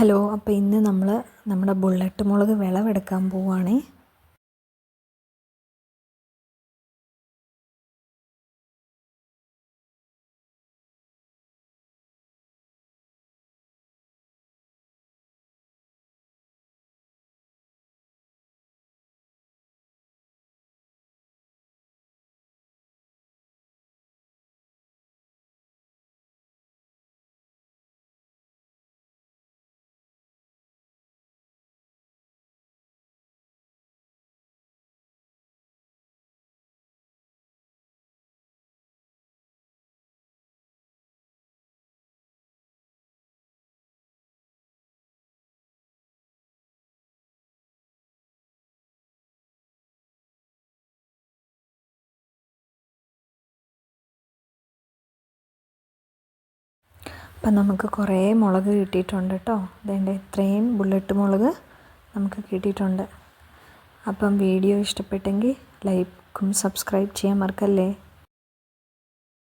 Hello അപ്പോൾ ഇന്ന് നമ്മൾ നമ്മുടെ ബുള്ളറ്റ് മുളക് വിളവെടുക്കാൻ പോവുകയാണേ അപ്പം നമുക്ക് കുറേ മുളക് കിട്ടിയിട്ടുണ്ട് കേട്ടോ. അതേണ്ട ഇത്രയും ബുള്ളറ്റ് മുളക് നമുക്ക് കിട്ടിയിട്ടുണ്ട്. അപ്പം വീഡിയോ ഇഷ്ടപ്പെട്ടെങ്കിൽ ലൈക്കും സബ്സ്ക്രൈബ് ചെയ്യാൻ മറക്കല്ലേ?